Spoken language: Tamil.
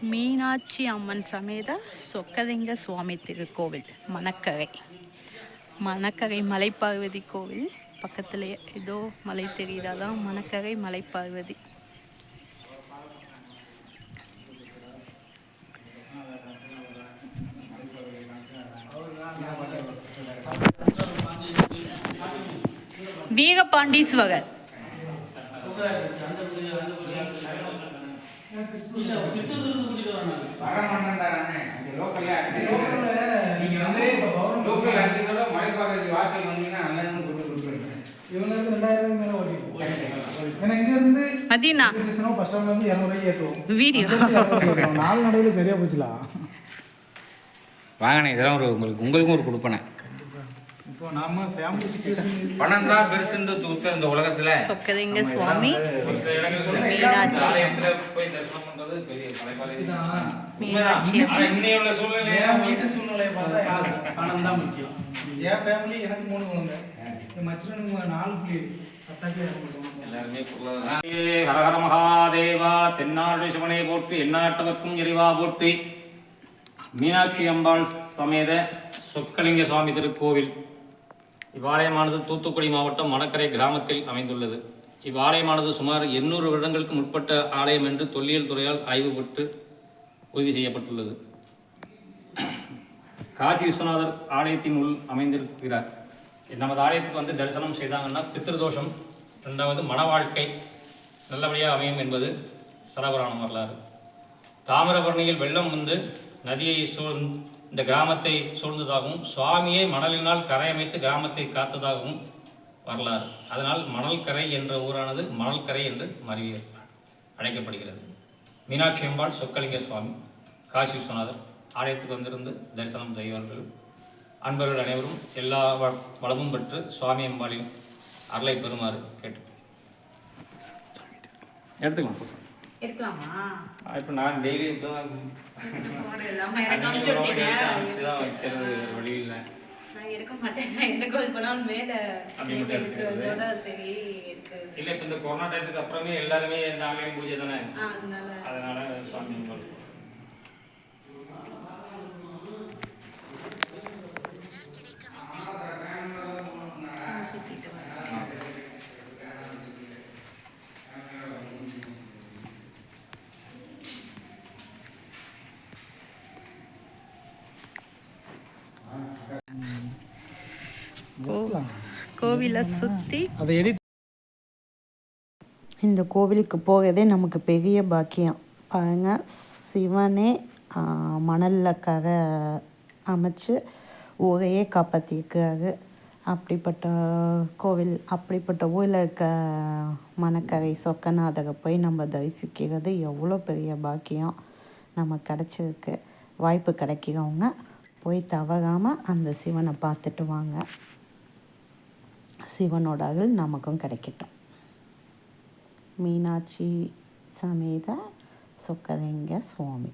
மீனாட்சி அம்மன் சமேத சொக்கலிங்க சுவாமி திருக்கோவில் மணக்கரை. மணக்கரை மலைப்பார்வதி கோவில். பக்கத்துலேயே ஏதோ மலை தெரியுதாதான் மணக்கரை மலைப்பார்வதி. வீரபாண்டீஸ்வரர். லோக்கல்ல நீங்க வந்து லோக்கல் அடிக்கிறதோட மலைப்பாக்கத்து வாசல் வந்தீங்கன்னா நல்லதுன்னு கொண்டு கொடுக்குறேன் இவங்களுக்கு ரெண்டாயிரம் மேல ஓடிக்கும் ஏன்னா இங்க இருந்து மதியண்ணா ஸ்டேஷனும் பஸ் ஸ்டாண்ட்ல இருந்து இரநூறுவாய்க்கு ஏற்றுவோம் வீடியோ. நாலு நடையில சரியா போச்சுலாம் வாங்கண்ணே இதெல்லாம் ஒரு உங்களுக்கு உங்களுக்கும் ஒரு கொடுப்பேன் இப்போ நாம ஃபேமிலி சுச்சுவேஷன் பணம் தான் பெருசுன்னு தூத்த இந்த உலகத்துல. சொக்கலிங்க சுவாமி. மீனாட்சி. மீனாட்சி. என் வீட்டு சூழ்நிலையை பார்த்தா பணம் தான் முக்கியம். என் ஃபேமிலி எனக்கு மூணு குழந்தை. என் மச்சனுக்கு நாலு பிள்ளை ஹரஹர மகாதேவா தென்னாடு சிவனை போற்றி எந்நாட்டவர்க்கும் இறைவா போற்றி. மீனாட்சி அம்பாள் சமேத சொக்கலிங்க சுவாமி திருக்கோவில். இவ்வாலயமானது தூத்துக்குடி மாவட்டம் மணக்கரை கிராமத்தில் அமைந்துள்ளது. இவ்வாலயமானது சுமார் எண்ணூறு வருடங்களுக்கு முற்பட்ட ஆலயம் என்று தொல்லியல் துறையால் ஆய்வு பெற்று உறுதி செய்யப்பட்டுள்ளது. காசி விஸ்வநாதர் ஆலயத்தின் உள் அமைந்திருக்கிறார். நமது ஆலயத்துக்கு வந்து தரிசனம் செய்தாங்கன்னா பித்திருதோஷம் ரெண்டாவது மன வாழ்க்கை நல்லபடியாக அமையும் என்பது சலபுராணம் வரலாறு. தாமிரபரணியில் வெள்ளம் வந்து நதியை சூழ் இந்த கிராமத்தை சூழ்ந்ததாகவும் சுவாமியே மணலினால் கரையமைத்து கிராமத்தை காத்ததாகவும் வரலாறு. அதனால் மணல் கரை என்ற ஊரானது மணல் கரை என்று மருவி அழைக்கப்படுகிறது. மீனாட்சி அம்பாள் சொக்கலிங்க சுவாமி காசி விஸ்வநாதர் ஆலயத்துக்கு வந்திருந்து தரிசனம் செய்வார்கள். அன்பர்கள் அனைவரும் எல்லா வ- வளமும் பெற்று சுவாமி அம்பாளின் அருளை பெறுமாறு கேட்டு எடுத்துக்கலாம். இருக்கலாமா இப்போ நான் டெய்லி எனக்கு. தான் வழி இல்லை. நான் எடுக்க மாட்டேன். எந்த கோயில் போனாலும் மேல எனக்கு சரி இல்லை இப்போ இந்த கொரோனா டயத்துக்கு அப்புறமே எல்லாருமே இந்த ஆன்லைன் பூஜை தானே? அதனால. சுவாமி சுத்திட்டு. கோவிலை அதை எடிட் இந்த கோவிலுக்கு போகிறதே நமக்கு பெரிய பாக்கியம். பாருங்க சிவனே மணல்லக்காக அமைச்சு ஊரையே காப்பாற்றிருக்காரு அப்படிப்பட்ட கோவில் அப்படிப்பட்ட ஊரில் இருக்க மணக்கரை சொக்கநாதரை போய் நம்ம தரிசிக்கிறது எவ்வளோ பெரிய பாக்கியம் நமக்கு கிடச்சிருக்கு. வாய்ப்பு கிடைக்கிறவங்க போய் தவறாமல் அந்த சிவனை பார்த்துட்டு வாங்க. சிவனோட அருள் நமக்கும் கிடைக்கட்டும். மீனாட்சி சமேத சுக்கரங்க சுவாமி.